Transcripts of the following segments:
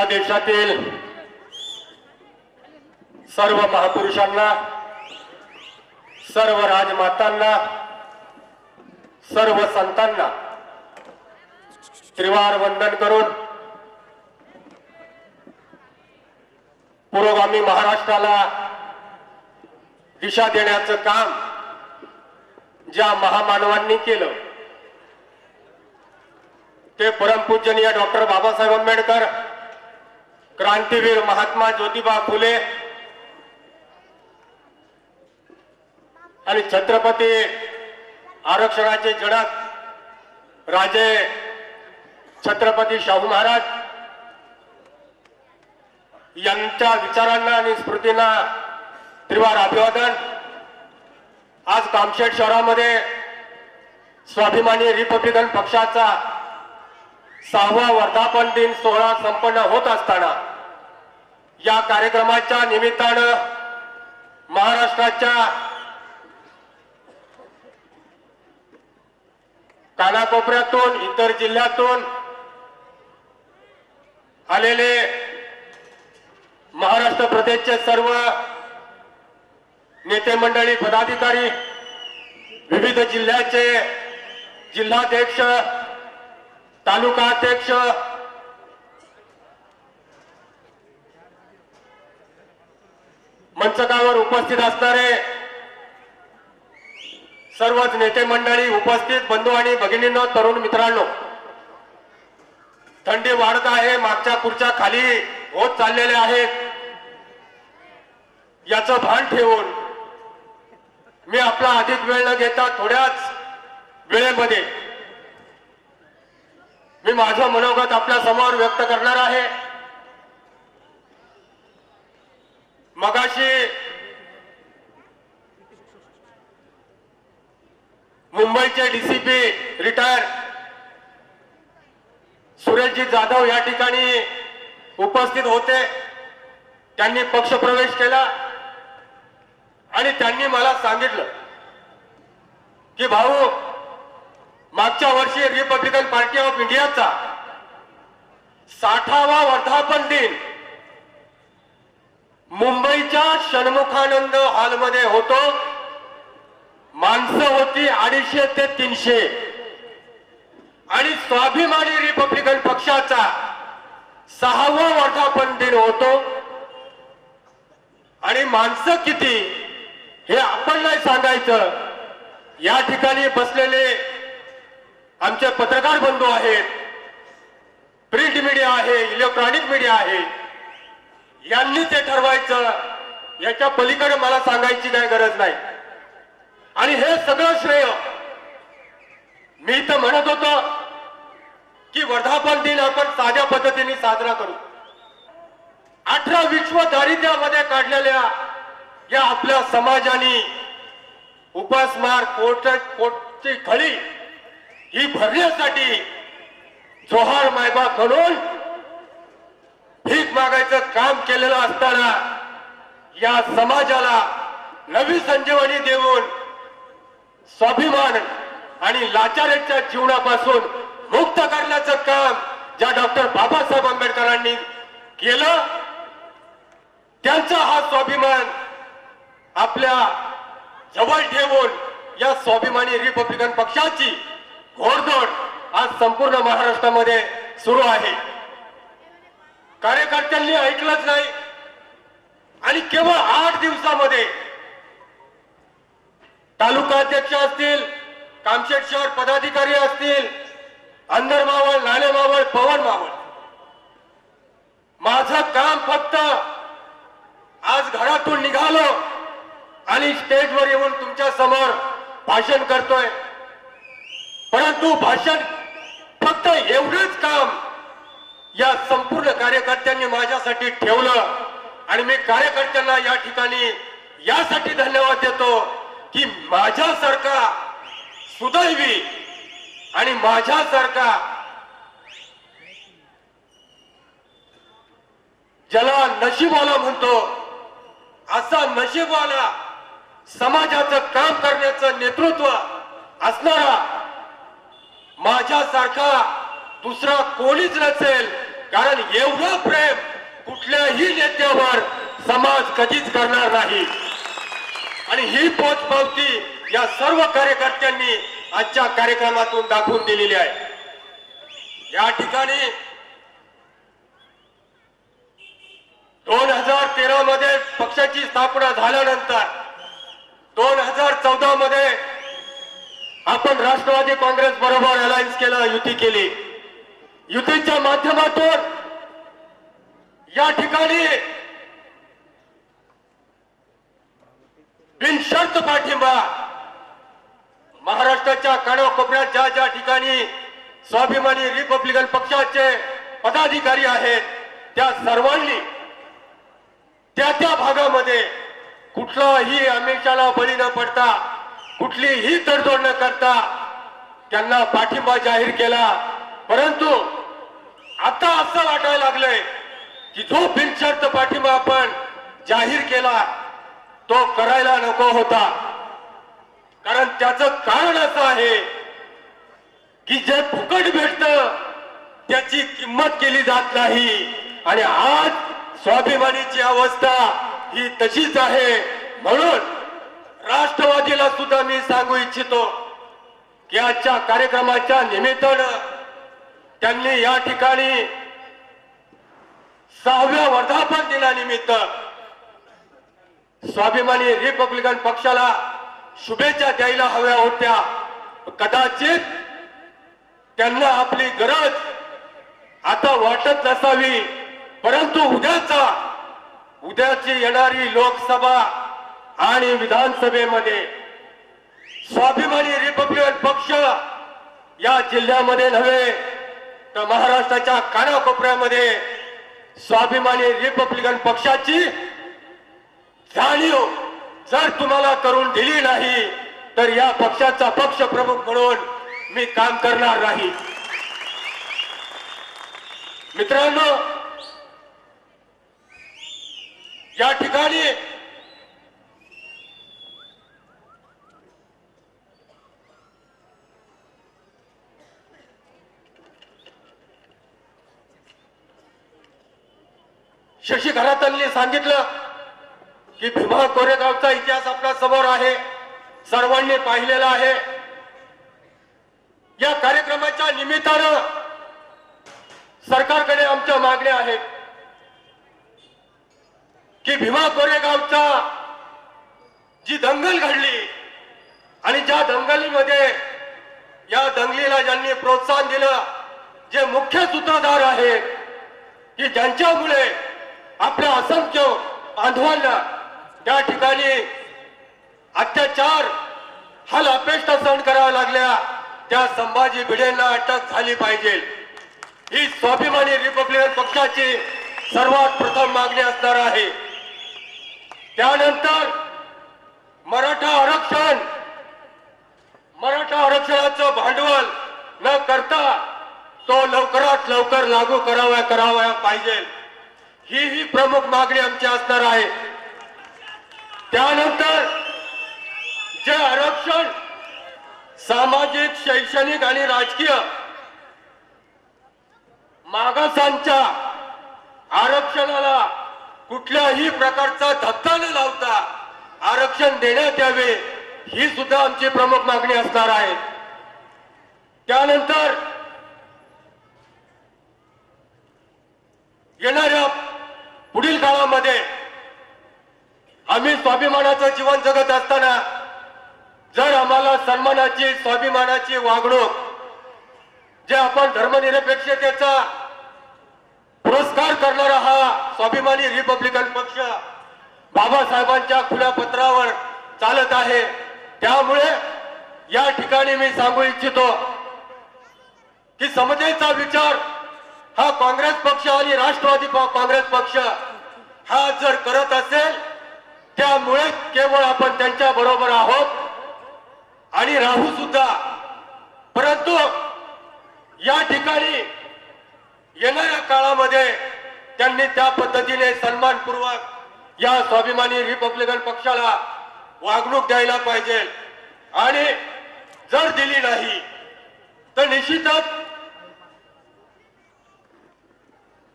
या देशातील सर्व महापुरुषांना सर्व राजमातांना सर्व संतांना त्रिवार वंदन करून पुरोगामी महाराष्ट्राला दिशा देण्याचं काम ज्या महामानवांनी केलं ते परमपूजनीय डॉक्टर बाबासाहेब आंबेडकर क्रांतीवीर महात्मा ज्योतिबा फुले आणि छत्रपती आरक्षणाचे जनक राजे छत्रपती शाहू महाराज यांच्या विचारांना आणि स्मृतींना त्रिवार अभिवादन. आज कामशेट शहरामध्ये स्वाभिमानी रिपब्लिकन पक्षाचा सहावा वर्धापन दिन सोहळा संपन्न होत असताना या कार्यक्रमाच्या निमित्तानं महाराष्ट्राच्या कानाकोपऱ्यातून इतर जिल्ह्यातून आलेले महाराष्ट्र प्रदेशचे सर्व नेते मंडळी पदाधिकारी विविध जिल्ह्याचे जिल्हाध्यक्ष तालुका अध्यक्ष मंचकावर उपस्थित असणारे सर्वच नेते मंडळी उपस्थित बंधू आणि भगिनींनो तरुण मित्रांनो थंडी वाढत आहे मागच्या खुर्च्या खाली होत चाललेल्या आहेत. याचं भान ठेवून मी आपला अधिक वेळ न घेता थोड्याच वेळेमध्ये मी माझं मनोगत आपल्यासमोर व्यक्त करणार आहे. मगाशी मुंबईचे डीसीपी रिटायर सुरेशजी जाधव या ठिकाणी उपस्थित होते. त्यांनी पक्षप्रवेश केला आणि त्यांनी मला सांगितलं की भाऊ मागच्या वर्षी रिपब्लिकन पार्टी ऑफ इंडियाचा साठावा वर्धापन दिन मुंबईच्या षण्मुखानंद हॉलमध्ये होतो. माणसं होती अडीचशे ते तीनशे. आणि स्वाभिमानी रिपब्लिकन पक्षाचा सहावा वर्धापन दिन होतो. आणि माणसं किती हे आपण नाही सांगायचं. या ठिकाणी बसलेले आमचे पत्रकार बंधू आहेत. प्रिंट मीडिया आहे इलेक्ट्रॉनिक मीडिया आहे. यांनी ते ठरवायचं याच्या पलीकडे मला सांगायची काही गरज नाही. आणि हे सगळं श्रेय मी तर म्हणत होतो की वर्धापन दिन आपण साध्या पद्धतीने साजरा करू. अठरा विश्व दारिद्र्यामध्ये काढलेल्या या आपल्या समाजाने उपासमार कोट कोटची खळी ही भरण्यासाठी जोहार मायबाप म्हणून भीक मागायचं काम केलेलं असताना या समाजाला नवी संजीवनी देऊन स्वाभिमान आणि लाचाराच्या जीवनापासून मुक्त करण्याचं काम ज्या डॉक्टर बाबासाहेब आंबेडकरांनी केलं त्यांचा हा स्वाभिमान आपल्या जवळ ठेवून या स्वाभिमानी रिपब्लिकन पक्षाची घोडदौड आज संपूर्ण महाराष्ट्रामध्ये सुरू आहे. कार्यकर्त्यांनी ऐकलंच नाही. आणि केवळ आठ दिवसामध्ये तालुका अध्यक्ष असतील कामशेट शहर पदाधिकारी असतील अंदर मावळ नाणे मावळ पवन मावळ. माझं काम फक्त आज घरातून निघालो आणि स्टेजवर येऊन तुमच्यासमोर भाषण करतोय. परंतु भाषण फक्त एवढंच काम या संपूर्ण कार्यकर्त्यांनी माझ्यासाठी ठेवलं आणि मी कार्यकर्त्यांना या ठिकाणी यासाठी धन्यवाद देतो की माझ्यासारखा सुदैवी आणि माझ्यासारखा ज्याला नशीबवाला म्हणतो असा नशीबवाला समाजाचं काम करण्याचं नेतृत्व असणारा माझ्यासारखा दुसरा कोणीच नसेल. कारण एवढं प्रेम कुठल्याही नेत्यावर समाज कधीच करणार नाही. आणि ही पोचपावती या सर्व कार्यकर्त्यांनी आजच्या कार्यक्रमातून दाखवून दिलेली आहे. या ठिकाणी दोन हजार तेरा मध्ये पक्षाची स्थापना झाल्यानंतर दोन हजार चौदा मध्ये आपण राष्ट्रवादी काँग्रेस बरोबर अलायन्स केलं युती केली. युतीच्या माध्यमातून या ठिकाणी बिनशर्त पाठिंबा महाराष्ट्राच्या कानाकोपऱ्यात ज्या ज्या ठिकाणी स्वाभिमानी रिपब्लिकन पक्षाचे पदाधिकारी आहेत त्या सर्वांनी त्या त्या भागामध्ये कुठलाही अमिषाला बळी न पडता कुठलीही तडजोड न करता त्यांना पाठिंबा जाहीर केला. परंतु आता असं वाटायला लागलंय की जो बिनशर्त पाठिंबा आपण जाहीर केला तो करायला नको होता. कारण त्याचं कारण असं आहे की जे फुकट भेटत त्याची किंमत केली जात नाही. आणि आज स्वाभिमानीची अवस्था ही तशीच आहे. म्हणून राष्ट्रवादीला सुद्धा मी सांगू इच्छितो की आजच्या कार्यक्रमाच्या निमित्तानं त्यांनी या ठिकाणी सहाव्या वर्धापन दिनानिमित्त स्वाभिमानी रिपब्लिकन पक्षाला शुभेच्छा द्यायला हव्या होत्या. कदाचित त्यांना आपली गरज आता वाटत नसावी. परंतु उद्याचा उद्याची येणारी लोकसभा आणि विधानसभेमध्ये स्वाभिमानी रिपब्लिकन पक्ष या जिल्ह्यामध्ये नव्हे तर महाराष्ट्राच्या कानाकोपऱ्यामध्ये स्वाभिमानी रिपब्लिकन पक्षाची जाणीव जर तुम्हाला करून दिली नाही तर या पक्षाचा पक्ष प्रमुख म्हणून मी काम करणार नाही. मित्रांनो या ठिकाणी शशी घरातांनी सांगितलं की भीमा कोरेगावचा इतिहास आपल्यासमोर आहे सर्वांनी पाहिलेला आहे. या कार्यक्रमाच्या निमित्तानं सरकारकडे आमच्या मागण्या आहेत की भीमा कोरेगावचा जी दंगल घडली आणि ज्या दंगलीमध्ये या दंगलीला ज्यांनी प्रोत्साहन दिलं जे मुख्य सूत्रधार आहेत की ज्यांच्यामुळे आपल्या असंख्य बांधवांना त्या ठिकाणी अत्याचार हाल अपेष्टा सहन कराव्या लागल्या. त्या संभाजी भिडेंना अटक झाली पाहिजे. ही स्वाभिमानी रिपब्लिकन पक्षाची सर्वात प्रथम मागणी असणार आहे. त्यानंतर मराठा आरक्षण मराठा आरक्षणाचं भांडवल न करता तो लवकरात लवकर लागू करावा करावा पाहिजे. ही ही प्रमुख मागणी आमची असणार आहे. त्यानंतर जे आरक्षण सामाजिक शैक्षणिक आणि राजकीय मागासांच्या आरक्षणाला कुठल्याही प्रकारचा धक्का न लावता आरक्षण देण्यात यावे ही सुद्धा आमची प्रमुख मागणी असणार आहे. त्यानंतर येणाऱ्या पुढील काळामध्ये आम्ही स्वाभिमानाचं जीवन जगत असताना जर आम्हाला सन्मानाची स्वाभिमानाची वागणूक जे आपण धर्मनिरपेक्षतेचा पुरस्कार करणारा हा स्वाभिमानी रिपब्लिकन पक्ष बाबासाहेबांच्या खुल्या पत्रावर चालत आहे त्यामुळे या ठिकाणी मी सांगू इच्छितो की समतेचा विचार हा काँग्रेस पक्ष आणि राष्ट्रवादी काँग्रेस पक्ष हा जर करत असेल त्यामुळे केवळ आपण त्यांच्या बरोबर आहोत. आणि राहू सुद्धा. परंतु या ठिकाणी येणाऱ्या काळामध्ये त्यांनी त्या पद्धतीने सन्मानपूर्वक या स्वाभिमानी रिपब्लिकन पक्षाला वागणूक द्यायला पाहिजे. आणि जर दिली नाही तर निश्चितच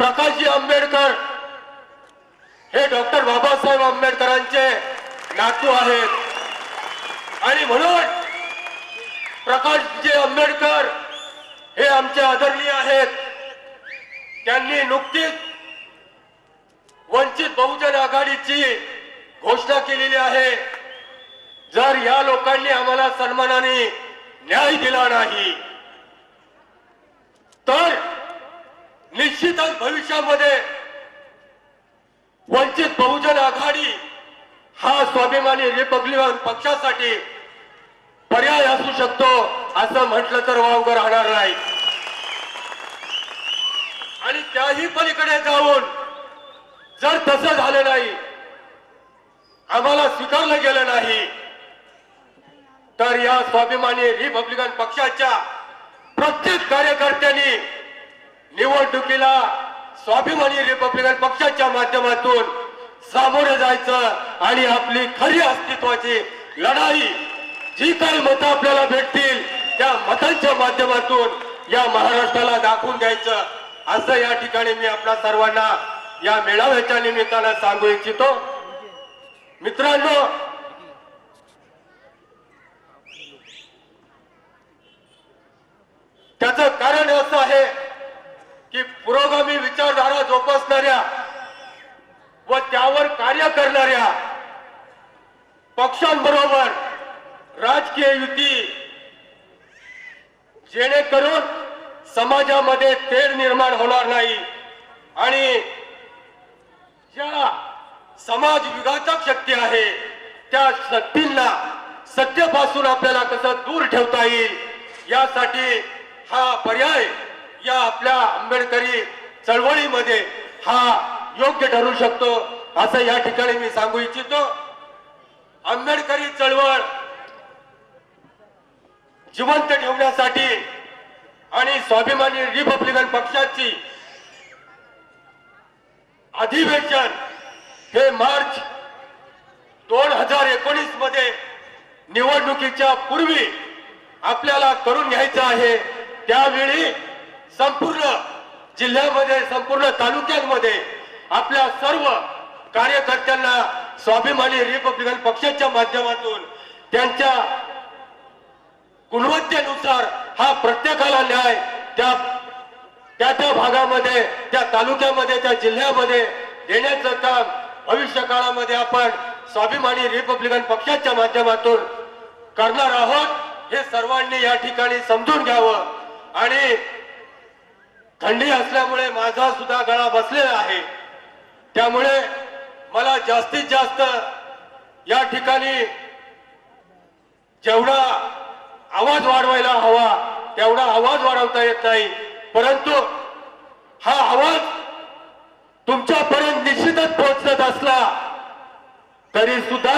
प्रकाशजी आंबेडकर हे डॉक्टर बाबासाहेब आंबेडकरांचे नातू आहेत. आणि म्हणून प्रकाशजी आंबेडकर हे आमचे आदरणीय आहेत. त्यांनी नुकतीच वंचित बहुजन आघाडीची घोषणा केलेली आहे. जर या लोकांनी आम्हाला सन्मानाने न्याय दिला नाही तर निश्चितच भविष्यामध्ये वंचित बहुजन आघाडी हा स्वाभिमानी रिपब्लिकन पक्षासाठी पर्याय असू शकतो असं म्हटलं तर वावग राहणार नाही. आणि त्याही पलीकडे जाऊन जर तसं झालं नाही आम्हाला स्वीकारलं गेलं नाही तर या स्वाभिमानी रिपब्लिकन पक्षाच्या प्रत्येक कार्यकर्त्यांनी निवडणुकीला स्वाभिमानी रिपब्लिकन पक्षाच्या माध्यमातून सामोरं जायचं आणि आपली खरी अस्तित्वाची लढाई जी काही मतं आपल्याला भेटतील त्या मतांच्या माध्यमातून या महाराष्ट्राला दाखवून द्यायचं. असं या ठिकाणी मी आपल्या सर्वांना या मेळाव्याच्या निमित्तानं सांगू इच्छितो. मित्रांनो त्याचं कारण असं आहे की पुरोगामी विचारधारा जोपासणाऱ्या व त्यावर कार्य करणाऱ्या पक्षांबरोबर राजकीय युती जेणेकरून समाजामध्ये तेढ निर्माण होणार नाही आणि ज्या समाज विघातक शक्ती आहे त्या शक्तींना सत्तेपासून आपल्याला कसं दूर ठेवता येईल यासाठी हा पर्याय या आपल्या आंबेडकरी चळवळीमध्ये हा योग्य ठरू शकतो असं या ठिकाणी मी सांगू इच्छितो. आंबेडकरी चळवळ जिवंत ठेवण्यासाठी आणि स्वाभिमानी रिपब्लिकन पक्षाची अधिवेशन हे मार्च दोन हजार एकोणीसमध्ये निवडणुकीच्या पूर्वी आपल्याला करून घ्यायचं आहे. त्यावेळी संपूर्ण जिल्ह्यामध्ये संपूर्ण तालुक्यांमध्ये आपल्या सर्व कार्यकर्त्यांना स्वाभिमानी रिपब्लिकन पक्षाच्या माध्यमातून त्यांच्या गुणवत्तेनुसार हा प्रत्येकाला न्याय त्या त्या त्या भागामध्ये त्या तालुक्यामध्ये त्या जिल्ह्यामध्ये देण्याचं काम भविष्य काळामध्ये आपण स्वाभिमानी रिपब्लिकन पक्षाच्या माध्यमातून करणार आहोत. हे सर्वांनी या ठिकाणी समजून घ्यावं आणि थंडी असल्यामुळे माझा सुद्धा गळा बसलेला आहे. त्यामुळे मला जास्तीत जास्त या ठिकाणी जेवढा आवाज वाढवायला हवा तेवढा आवाज वाढवता येत नाही. परंतु हा आवाज तुमच्यापर्यंत निश्चितच पोहोचत असला तरी सुद्धा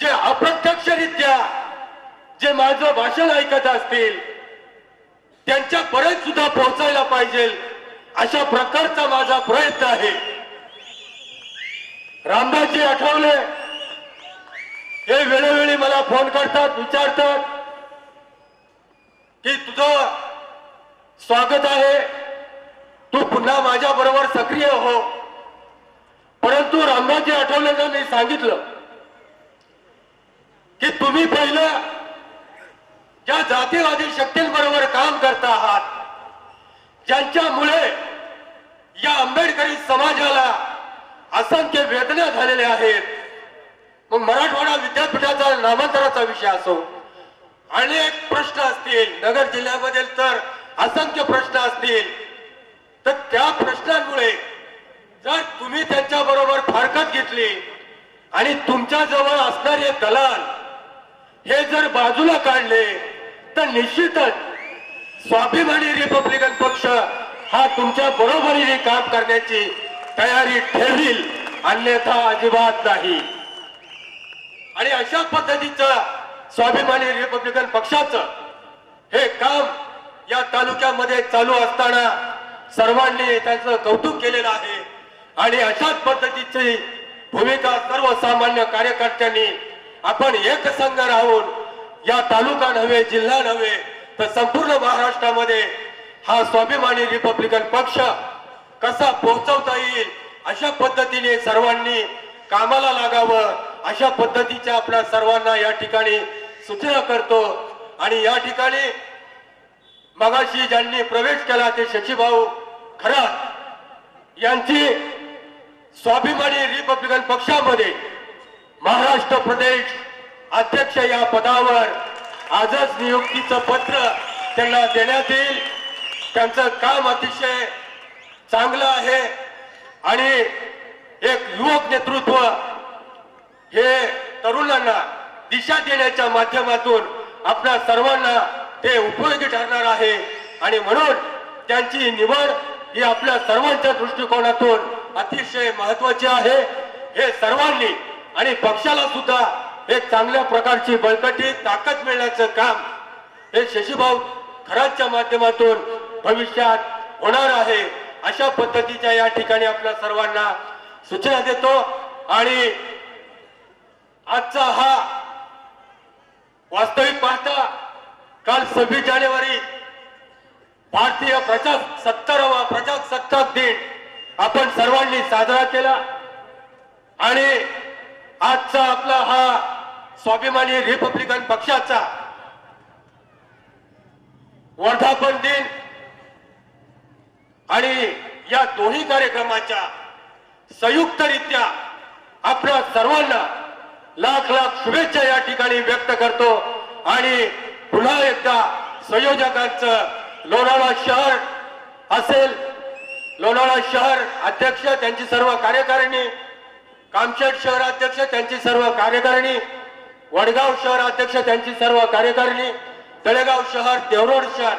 जे अप्रत्यक्षरित्या जे माझं भाषण ऐकत असतील त्यांच्यापर्यंत सुद्धा पोहोचायला पाहिजे. अशा प्रकारचा माझा प्रयत्न आहे. रामदासजी आठवले. हे वेळोवेळी मला फोन करतात विचारतात की तुझं स्वागत आहे. तू पुन्हा माझ्या बरोबर सक्रिय हो. परंतु रामदासजी आठवलेंना मी सांगितलं की तुम्ही पहिलं ज्या जातीवादी शक्तींबरोबर काम करता आहात ज्यांच्यामुळे या आंबेडकरी समाजाला असंख्य वेदना झालेल्या आहेत मग मराठवाडा विद्यापीठाचा नामांतराचा विषय असो अनेक प्रश्न असतील. नगर जिल्ह्यामधील तर असंख्य प्रश्न असतील. तर त्या प्रश्नांमुळे जर तुम्ही त्यांच्या बरोबर फारकत घेतली आणि तुमच्या जवळ असणारे दलाल हे जर बाजूला काढले तर निश्चितच स्वाभिमानी रिपब्लिकन पक्ष हा तुमच्या बरोबरीने काम करण्याची तयारी ठेवील अन्यथा अजिबात नाही. आणि अशा पद्धतीचं स्वाभिमानी रिपब्लिकन पक्षाचं हे काम या तालुक्यामध्ये चालू असताना सर्वांनी त्याचं कौतुक केलेलं आहे. आणि अशाच पद्धतीची भूमिका सर्वसामान्य कार्यकर्त्यांनी आपण एकसंघ राहून या तालुका नव्हे जिल्हा नव्हे तर संपूर्ण महाराष्ट्रामध्ये हा स्वाभिमानी रिपब्लिकन पक्ष कसा पोहोचवता येईल अशा पद्धतीने सर्वांनी कामाला लागावं अशा पद्धतीच्या आपल्या सर्वांना या ठिकाणी सूचना करतो. आणि या ठिकाणी मगाशी ज्यांनी प्रवेश केला ते शशीभाऊ खरात यांची स्वाभिमानी रिपब्लिकन पक्षामध्ये महाराष्ट्र प्रदेश अध्यक्ष या पदावर आजच नियुक्तीचं पत्र त्यांना देण्यात येईल. त्यांचं काम अतिशय चांगलं आहे. आणि एक युवक नेतृत्व हे तरुणांना दिशा देण्याच्या माध्यमातून आपल्या सर्वांना ते उपयोगी ठरणार आहे. आणि म्हणून त्यांची निवड ही आपल्या सर्वांच्या दृष्टिकोनातून अतिशय महत्वाची आहे. हे सर्वांनी आणि पक्षाला सुद्धा एक चांगल्या प्रकारची बळकटी ताकद मिळण्याचं काम हे शशीभाऊ खरांच्या माध्यमातून भविष्यात होणार आहे. अशा पद्धतीच्या या ठिकाणी आपल्या सर्वांना सूचना देतो आणि आजचा हा वास्तविक पाहता काल सव्वीस जानेवारी भारतीय प्रजा सत्तरावा प्रजासत्ताक दिन आपण सर्वांनी साजरा केला आणि आजचा आपला हा स्वाभिमानी रिपब्लिकन पक्षाचा वर्धापन दिन आणि या दोन्ही कार्यक्रमाच्या संयुक्तरित्या आपल्या सर्वांना लाख लाख शुभेच्छा या ठिकाणी व्यक्त करतो आणि पुन्हा एकदा संयोजकांचं लोणावळा शहर असेल. लोणावळा शहर अध्यक्ष त्यांची सर्व कार्यकारिणी कामशेट शहर अध्यक्ष त्यांची सर्व कार्यकारिणी वडगाव शहर अध्यक्ष त्यांची सर्व कार्यकारिणी तळेगाव शहर देवरोड शहर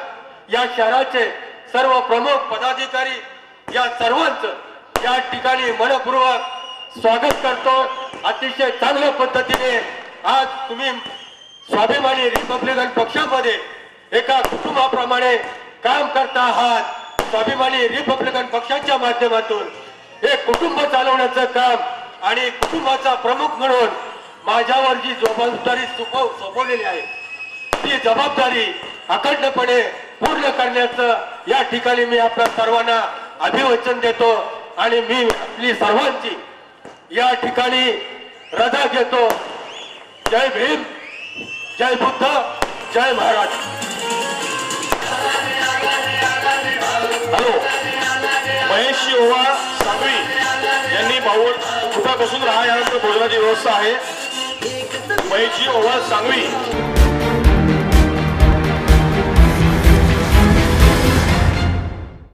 या शहराचे सर्व प्रमुख पदाधिकारी या सर्वांच या ठिकाणी मनपूर्वक स्वागत करतो. अतिशय चांगल्या पद्धतीने आज तुम्ही स्वाभिमानी रिपब्लिकन पक्षामध्ये एका कुटुंबाप्रमाणे काम करता आहात. स्वाभिमानी रिपब्लिकन पक्षाच्या माध्यमातून हे कुटुंब चालवण्याचं काम आणि कुटुंबाचा प्रमुख म्हणून माझ्यावर जी जबाबदारी सोपवलेली आहे. ती जबाबदारी अखंडपणे पूर्ण करण्याचं या ठिकाणी मी आपल्या सर्वांना अभिवचन देतो आणि मी आपली सर्वांची या ठिकाणी रजा घेतो. जय भीम जय बुद्ध जय महाराज. हॅलो महेश ओवा सावळी यांनी भाऊ कुठं बसून राहा यानंतर भोजनाची व्यवस्था आहे. महेशजी ओवा सांगवी